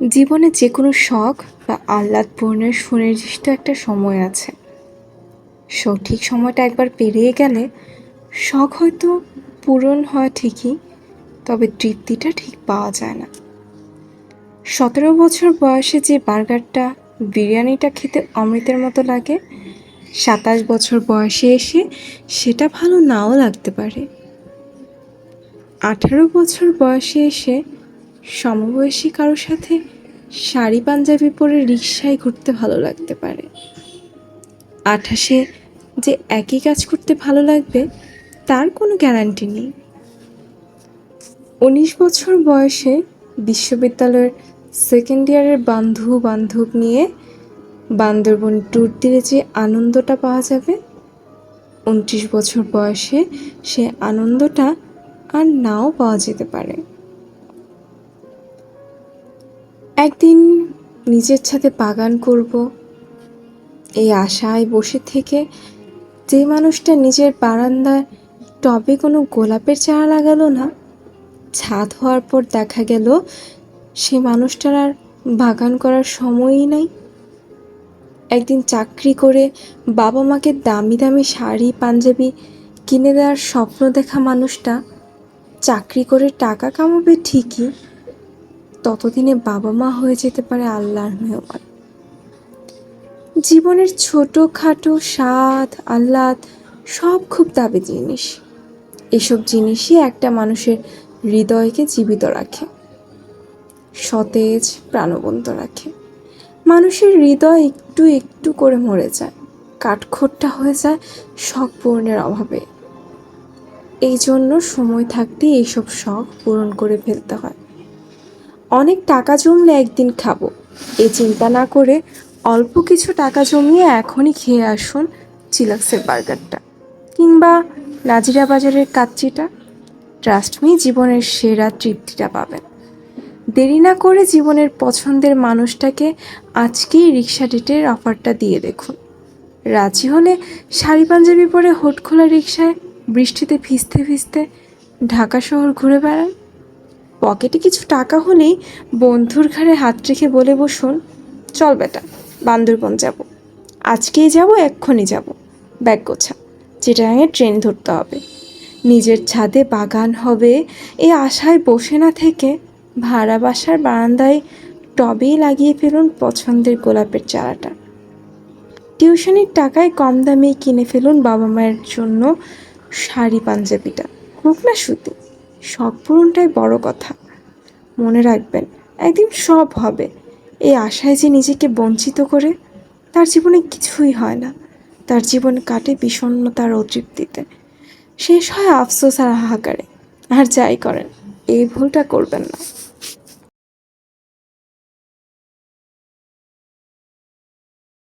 জীবনে যে কোনো শখ বা আহ্লাদ পূরণের সুনির্দিষ্ট একটা সময় আছে। সঠিক সময়টা একবার পেরিয়ে গেলে শখ হয়তো পূরণ হয় ঠিকই, তবে তৃপ্তিটা ঠিক পাওয়া যায় না। সতেরো বছর বয়সে যে বার্গারটা, বিরিয়ানিটা খেতে অমৃতের মতো লাগে, সাতাশ বছর বয়সে এসে সেটা ভালো নাও লাগতে পারে। আঠারো বছর বয়সে এসে সমবয়সী কারোর সাথে শাড়ি পাঞ্জাবি পরে রিক্সায় ঘুরতে ভালো লাগতে পারে। আঠাশে যে একই কাজ করতে ভালো লাগবে, তার কোনো গ্যারান্টি নেই। উনিশ বছর বয়সে বিশ্ববিদ্যালয়ের সেকেন্ড ইয়ারের বান্ধু বান্ধব নিয়ে বান্দরবন ট্যুর দিলে যে আনন্দটা পাওয়া যাবে, উনত্রিশ বছর বয়সে সে আনন্দটা আর নাও পাওয়া যেতে পারে। একদিন নিজের ছাদে বাগান করব। এই আশায় বসে থেকে যে মানুষটা নিজের বারান্দার টবে কোনো গোলাপের চারা লাগালো না, ছাদ হওয়ার পর দেখা গেল সে মানুষটার আর বাগান করার সময়ই নাই। একদিন চাকরি করে বাবা মাকে দামি দামি শাড়ি, পাঞ্জাবি কিনে দেওয়ার স্বপ্ন দেখা মানুষটা, চাকরি করে টাকা কামাবে ঠিকই ততদিনে বাবা মা হয়ে যেতে পারে আল্লাহর মেহমান। জীবনের ছোটোখাটো স্বাদ, আহ্লাদ, সব খুব দাবি জিনিস। এসব জিনিসই একটা মানুষের হৃদয়কে জীবিত রাখে। সতেজ, প্রাণবন্ত রাখে। মানুষের হৃদয় একটু একটু করে মরে যায়। কাঠখোট্টা হয়ে যায় শখ পূরণের অভাবে। এই জন্য সময় থাকতে এইসব শখ পূরণ করে ফেলতে হয়। অনেক টাকা জমলে একদিন খাব। এ চিন্তা না করে অল্প কিছু টাকা জমিয়ে এখনই খেয়ে আসুন চিলাক্সের বার্গারটা। কিংবা নাজিরা বাজারের কাচ্চিটা। ট্রাস্ট মি জীবনের সেরা তৃপ্তিটা পাবেন। দেরি না করে জীবনের পছন্দের মানুষটাকে আজকেই রিক্সা ডেটের অফারটা দিয়ে দেখুন। রাজি হলে শাড়ি পাঞ্জাবি পরে হোট খোলা রিক্সায় বৃষ্টিতে ভিজতে ভিজতে ঢাকা শহর ঘুরে বেড়ান। পকেটে কিছু টাকা হলেই বন্ধুর ঘাড়ে হাত রেখে বলে বসুন, চল বেটা, বান্দরবন যাব। আজকেই যাব, এক্ষুনি যাব। ব্যাগ গোছা চিটাগাঙে ট্রেন ধরতে হবে। নিজের ছাদে বাগান হবে, এই আশায় বসে না থেকে ভাড়া বাসার বারান্দায় টবেই লাগিয়ে ফেলুন পছন্দের গোলাপের চারাটা। টিউশনির টাকায় কম দামে কিনে ফেলুন বাবা মায়ের জন্য শাড়ি, পাঞ্জাবিটা। হোক না সুতি। শখ পূরণটাই বড় কথা। মনে রাখবেন, একদিন সব হবে। এই আশায় যে নিজেকে বঞ্চিত করে, তার জীবনে কিছুই হয় না। তার জীবন কাটে বিষণ্ণতার অতৃপ্তিতে। শেষ হয় আফসোস আর হাহাকারে। আর যাই করেন, এই ভুলটা করবেন না।